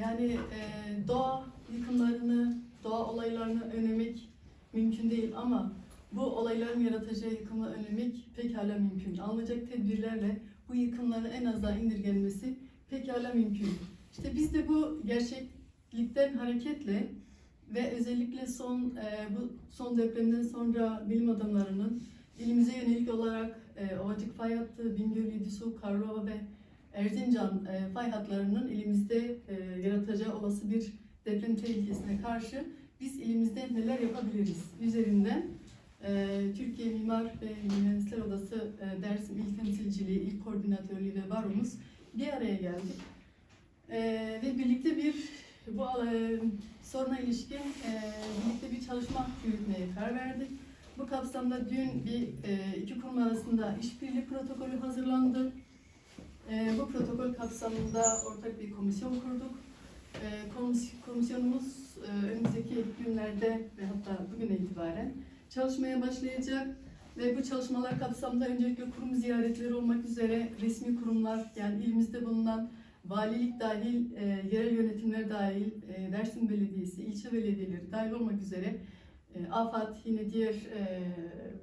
Yani e, doğa yıkımlarını, doğa olaylarını önlemek mümkün değil ama bu olayların yaratacağı yıkımı önlemek pekala mümkün. Alınacak tedbirlerle bu yıkımların en azından indirgenmesi pekala mümkün. İşte biz de bu gerçeklikten hareketle ve özellikle son e, bu son depremden sonra bilim adamlarının ilimize yönelik olarak e, Ovacık fay hattı, Bingöl, Yedisu, Karlova ve Erzincan e, fay hatlarının ilimizde e, yaratacağı olası bir deprem tehlikesine karşı biz ilimizde neler yapabiliriz üzerinden e, Türkiye Mimar ve Mühendisler Odası e, Dersim İl Temsilciliği, İl Koordinatörlüğü ve Baromuz bir araya geldik. E, ve birlikte bir bu e, soruna ilişkin e, birlikte bir çalışma yürütmeye karar verdik. Bu kapsamda dün bir e, iki kurum arasında işbirliği protokolü hazırlandı. E, bu protokol kapsamında ortak bir komisyon kurduk. E, komis- komisyonumuz e, önümüzdeki günlerde ve hatta bugüne itibaren çalışmaya başlayacak. Ve bu çalışmalar kapsamında öncelikle kurum ziyaretleri olmak üzere resmi kurumlar yani ilimizde bulunan valilik dahil, e, yerel yönetimler dahil, e, Dersim Belediyesi, ilçe belediyeleri dahil olmak üzere e, AFAD yine diğer e,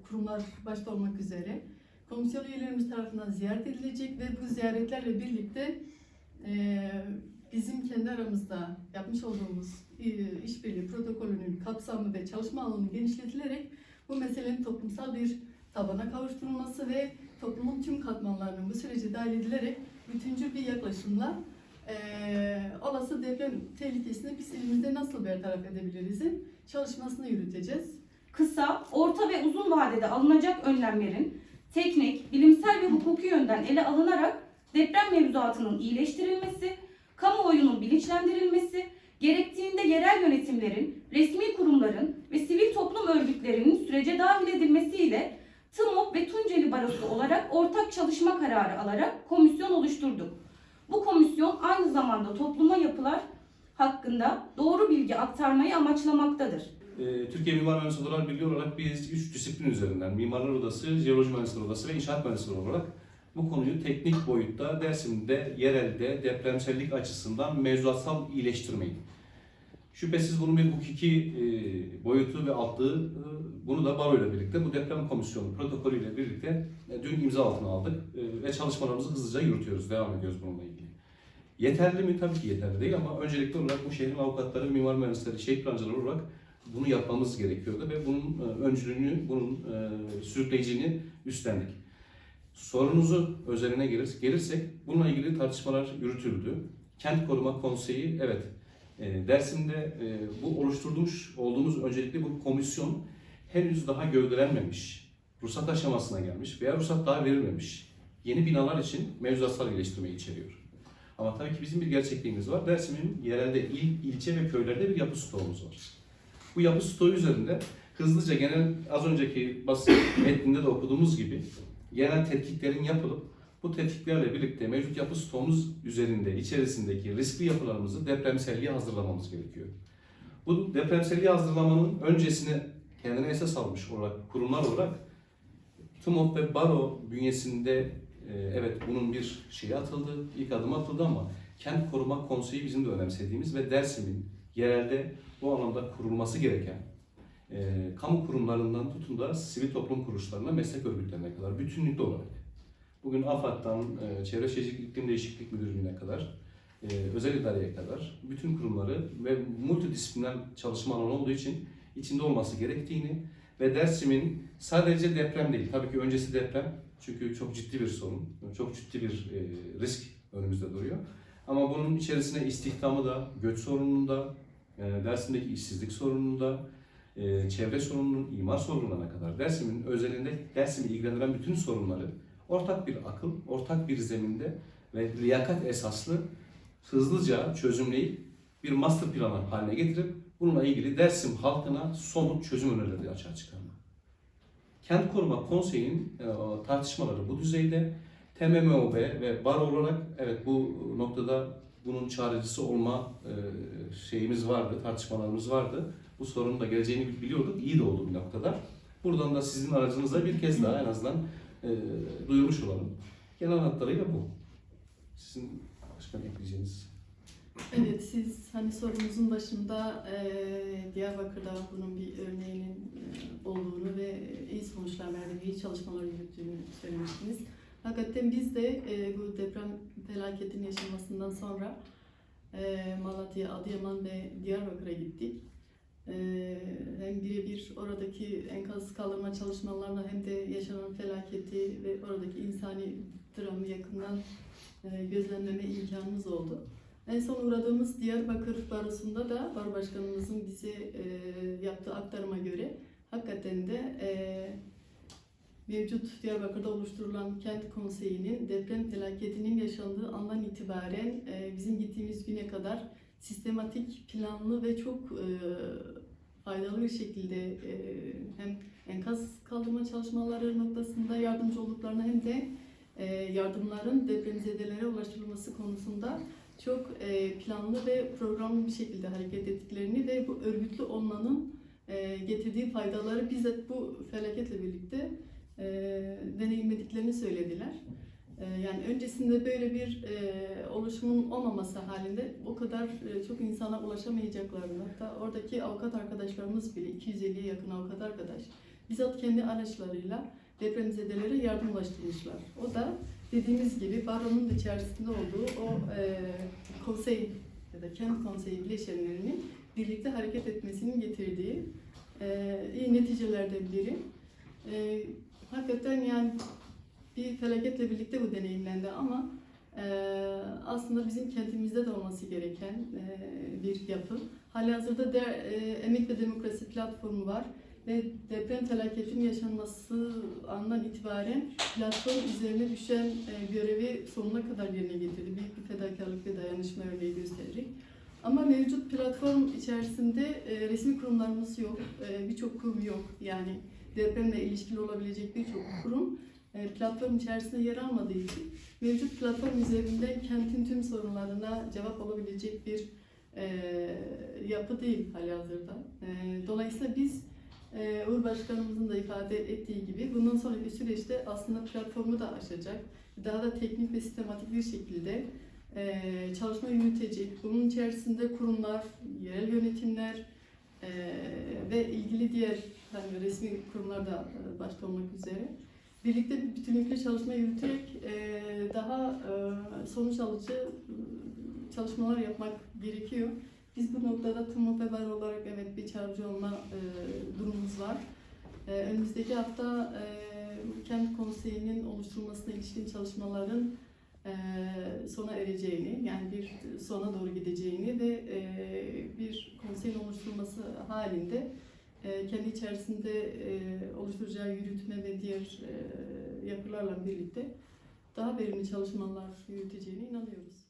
kurumlar başta olmak üzere komisyon üyelerimiz tarafından ziyaret edilecek ve bu ziyaretlerle birlikte e, bizim kendi aramızda yapmış olduğumuz e, işbirliği protokolünün kapsamı ve çalışma alanı genişletilerek bu meselenin toplumsal bir tabana kavuşturulması ve toplumun tüm katmanlarının bu sürece dahil edilerek bütüncül bir yaklaşımla e, olası deprem tehlikesini biz elimizde nasıl bertaraf edebiliriz'in çalışmasını yürüteceğiz. Kısa, orta ve uzun vadede alınacak önlemlerin teknik, bilimsel ve hukuki yönden ele alınarak deprem mevzuatının iyileştirilmesi, kamuoyunun bilinçlendirilmesi, gerektiğinde yerel yönetimlerin, resmi kurumların ve sivil toplum örgütlerinin sürece dahil edilmesiyle TMOP ve Tunceli Barosu olarak ortak çalışma kararı alarak komisyon oluşturduk. Bu komisyon aynı zamanda topluma yapılar hakkında doğru bilgi aktarmayı amaçlamaktadır. Ee, Türkiye Mimar Mühendisleri Odalar Birliği olarak biz üç disiplin üzerinden Mimarlar Odası, Jeoloji Mühendisleri Odası ve İnşaat Mühendisleri olarak bu konuyu teknik boyutta Dersim'de, yerelde, depremsellik açısından mevzuatsal iyileştirmeyi. Şüphesiz bunun bir hukuki e, boyutu ve altlığı, e, bunu da Baro ile birlikte bu deprem komisyonu protokolüyle birlikte e, dün imza altına aldık e, ve çalışmalarımızı hızlıca yürütüyoruz, devam ediyoruz bununla ilgili. Yeterli mi? Tabii ki yeterli değil ama öncelikli olarak bu şehrin avukatları, mimar mühendisleri, şehir plancıları olarak bunu yapmamız gerekiyordu ve bunun e, öncülüğünü, bunun e, sürükleyicini üstlendik. Sorunuzu özeline gelir, gelirsek bununla ilgili tartışmalar yürütüldü. Kent Koruma Konseyi evet e, Dersim'de bu oluşturmuş olduğumuz öncelikli bu komisyon henüz daha gövdelenmemiş, ruhsat aşamasına gelmiş veya ruhsat daha verilmemiş yeni binalar için mevzuatsal iyileştirmeyi içeriyor. Ama tabii ki bizim bir gerçekliğimiz var. Dersim'in yerelde il, ilçe ve köylerde bir yapı stoğumuz var. Bu yapı stoğu üzerinde hızlıca genel az önceki basın metninde de okuduğumuz gibi genel tetkiklerin yapılıp bu tetkiklerle birlikte mevcut yapı stoğumuz üzerinde içerisindeki riskli yapılarımızı depremselliğe hazırlamamız gerekiyor. Bu depremselliğe hazırlamanın öncesine kendine esas almış olarak kurumlar olarak TMOP ve BARO bünyesinde e, evet bunun bir şeyi atıldı, ilk adım atıldı ama Kent Koruma Konseyi bizim de önemsediğimiz ve Dersim'in yerelde bu alanda kurulması gereken e, kamu kurumlarından tutun da sivil toplum kuruluşlarına, meslek örgütlerine kadar bütünlükte olarak. Bugün AFAD'dan e, Çevre Şehircilik İklim Değişiklik Müdürlüğü'ne kadar, e, özel idareye kadar bütün kurumları ve multidisipliner çalışma alanı olduğu için içinde olması gerektiğini ve Dersim'in sadece deprem değil, tabii ki öncesi deprem çünkü çok ciddi bir sorun, çok ciddi bir e, risk önümüzde duruyor. Ama bunun içerisine istihdamı da, göç sorununu da, Dersim'deki işsizlik sorununu da, e, çevre sorununun, imar sorunlarına kadar Dersim'in özelinde Dersim'i ilgilendiren bütün sorunları ortak bir akıl, ortak bir zeminde ve liyakat esaslı hızlıca çözümleyip bir master planı haline getirip bununla ilgili Dersim halkına somut çözüm önerileri açığa çıkarmak. Kent Koruma Konseyi'nin e, tartışmaları bu düzeyde. TMMOB ve bar olarak evet bu noktada bunun çaresi olma e, şeyimiz vardı, tartışmalarımız vardı. Bu sorunun da geleceğini biliyorduk. İyi de oldu bir noktada. Buradan da sizin aracınızla bir kez daha en azından e, duyurmuş olalım. Genel hatlarıyla bu. Sizin başka ekleyeceğiniz? Evet, siz hani sorumuzun başında eee, Diyarbakır'da bunun bir örneğinin eee, olduğunu ve iyi sonuçlar verdiğini, iyi çalışmalar yürüttüğünü söylemiştiniz. Hakikaten biz de eee, bu deprem felaketinin yaşanmasından sonra eee, Malatya, Adıyaman ve Diyarbakır'a gittik. Eee, hem birebir oradaki enkaz kaldırma çalışmalarına hem de yaşanan felaketi ve oradaki insani dramı yakından eee, gözlemleme imkanımız oldu. En son uğradığımız Diyarbakır Barosu'nda da Baro Başkanımızın bize e, yaptığı aktarıma göre hakikaten de e, mevcut Diyarbakır'da oluşturulan kent konseyinin deprem felaketinin yaşandığı andan itibaren e, bizim gittiğimiz güne kadar sistematik, planlı ve çok e, faydalı bir şekilde e, hem enkaz kaldırma çalışmaları noktasında yardımcı olduklarını hem de yardımların depremzedelere ulaştırılması konusunda çok planlı ve programlı bir şekilde hareket ettiklerini ve bu örgütlü olmanın getirdiği faydaları bizzat bu felaketle birlikte e, deneyimlediklerini söylediler. E, yani öncesinde böyle bir e, oluşumun olmaması halinde o kadar e, çok insana ulaşamayacaklarını, hatta oradaki avukat arkadaşlarımız bile 250'ye yakın avukat arkadaş bizzat kendi araçlarıyla depremzedelere yardım ulaştırmışlar. O da dediğimiz gibi baronun içerisinde olduğu o e, konsey ya da kent konseyi bileşenlerinin birlikte hareket etmesinin getirdiği e, iyi neticelerden biri. E, hakikaten yani bir felaketle birlikte bu deneyimlendi ama e, aslında bizim kentimizde de olması gereken e, bir yapı. Halihazırda de, e, Emek ve Demokrasi platformu var ve deprem felaketinin yaşanması andan itibaren platform üzerine düşen e, görevi sonuna kadar yerine getirdi. Büyük bir fedakarlık ve dayanışma örneği göstererek. Ama mevcut platform içerisinde e, resmi kurumlarımız yok, e, birçok kurum yok. Yani depremle ilişkili olabilecek birçok kurum e, platform içerisinde yer almadığı için mevcut platform üzerinden kentin tüm sorunlarına cevap olabilecek bir e, yapı değil halihazırda. E, dolayısıyla biz ee, Uğur Başkanımızın da ifade ettiği gibi bundan sonraki süreçte aslında platformu da aşacak. Daha da teknik ve sistematik bir şekilde e, çalışma yürütecek. Bunun içerisinde kurumlar, yerel yönetimler e, ve ilgili diğer hani resmi kurumlar da e, başta olmak üzere birlikte bir bütünlüklü çalışma yürüterek e, daha e, sonuç alıcı e, çalışmalar yapmak gerekiyor. Biz bu noktada TUMOP ve olarak evet bir çağrıcı olma e, durumumuz var. E, önümüzdeki hafta e, kent konseyinin oluşturulmasına ilişkin çalışmaların sona ereceğini, yani bir sona doğru gideceğini ve bir konseyin oluşturulması halinde kendi içerisinde oluşturacağı yürütme ve diğer yapılarla birlikte daha verimli çalışmalar yürüteceğine inanıyoruz.